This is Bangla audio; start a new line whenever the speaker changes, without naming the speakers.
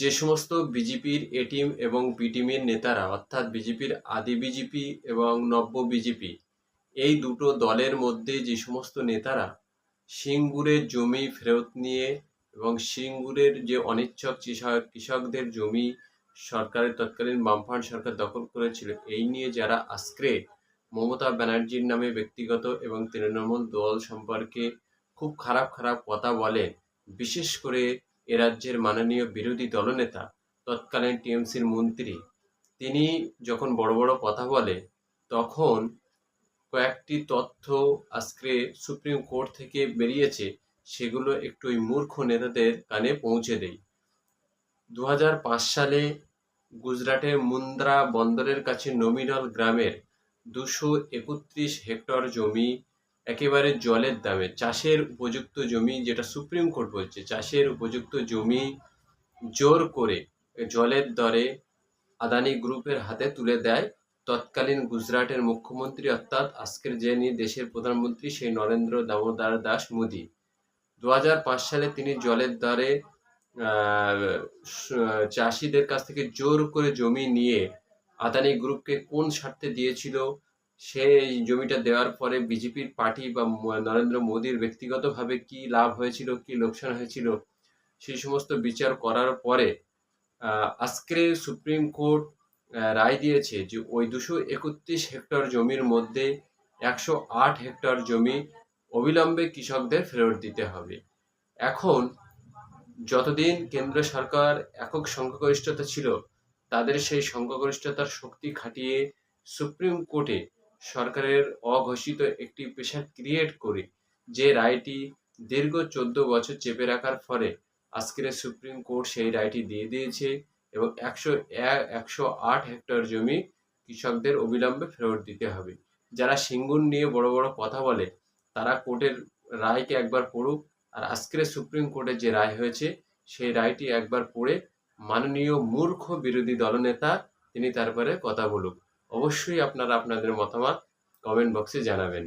যে সমস্ত বিজেপির এ টিম এবং বি টিমের নেতারা, অর্থাৎ বিজেপির আদি বিজেপি এবং নব্য বিজেপি, এই দুটো দলের মধ্যে যে সমস্ত নেতারা, সিঙ্গুরের জমি ফেরত নিয়ে এবং সিঙ্গুরের যে অনিচ্ছক কৃষক কৃষকদের জমি সরকারের তৎকালীন বামফ্রন্ট সরকার দখল করেছিল, এই নিয়ে যারা আজকে মমতা ব্যানার্জির নামে ব্যক্তিগত এবং তৃণমূল দল সম্পর্কে খুব খারাপ খারাপ কথা বলে বিশেষ করে এ রাজ্যের মাননীয় বিরোধী দলনেতা, তৎকালীন টিএমসির মন্ত্রী, তিনি যখন বড় বড় কথা বলে, তখন কয়েকটি তথ্য আজকে সুপ্রিম কোর্ট থেকে বেরিয়েছে, সেগুলো একটু ওই মূর্খ নেতাদের কানে পৌঁছে দেই। দু হাজার পাঁচ সালে গুজরাটের মুন্দ্রা বন্দরের কাছে নমিনাল গ্রামের দুশো একত্রিশ হেক্টর জমি একেবারে জলের দামে। চাষের উপযুক্ত জমি যেটা সুপ্রিম কোর্ট বলছে, চাষের উপযুক্ত জমি জোর করে জলের দরে আদানি গ্রুপের হাতে তুলে দেয়। তৎকালীন গুজরাটের মুখ্যমন্ত্রী অর্থাৎ আজকের যিনি দেশের প্রধানমন্ত্রী সেই নরেন্দ্র দামোদর দাস মোদী। দু হাজার পাঁচ সালে তিনি জলের দরে চাষিদের কাছ থেকে জোর করে জমি নিয়ে আদানি গ্রুপকে কোন স্বার্থে দিয়েছিল সেই জমিটা দেওয়ার পরে বিজেপির পার্টি বা নরেন্দ্র মোদীর ব্যক্তিগতভাবে কি লাভ হয়েছিল, কি লোকসান হয়েছিল, সেই সমস্ত বিচার করার পরে আজকে সুপ্রিম কোর্ট রায় দিয়েছে যে ওই দুশো একত্রিশ হেক্টর জমির মধ্যে একশো আট হেক্টর জমি অবিলম্বে কৃষকদের ফেরত দিতে হবে। এখন যতদিন কেন্দ্র সরকার একক সংখ্যাগরিষ্ঠতা ছিল, তাদের সেই সংখ্যাগরিষ্ঠতার শক্তি খাটিয়ে সুপ্রিম কোর্টে সরকারের অঘোষিত একটি প্রেশার ক্রিয়েট করে যে রায়টি দীর্ঘ চোদ্দ বছর চেপে রাখার ফলে আজকের সুপ্রিম কোর্ট সেই রায়টি দিয়ে দিয়েছে এবং একশো একশো আট হেক্টর জমি কৃষকদের অবিলম্বে ফেরত দিতে হবে। যারা সিঙ্গুর নিয়ে বড় বড় কথা বলে, তারা কোর্টের রায়কে একবার পড়ুক আর আজকের সুপ্রিম কোর্টের যে রায় হয়েছে, সেই রায়টি একবার পড়ে মাননীয় মূর্খ বিরোধী দলনেতা তিনি তারপরে কথা বলুক। অবশ্যই আপনারা আপনাদের মতামত কমেন্ট বক্সে জানাবেন।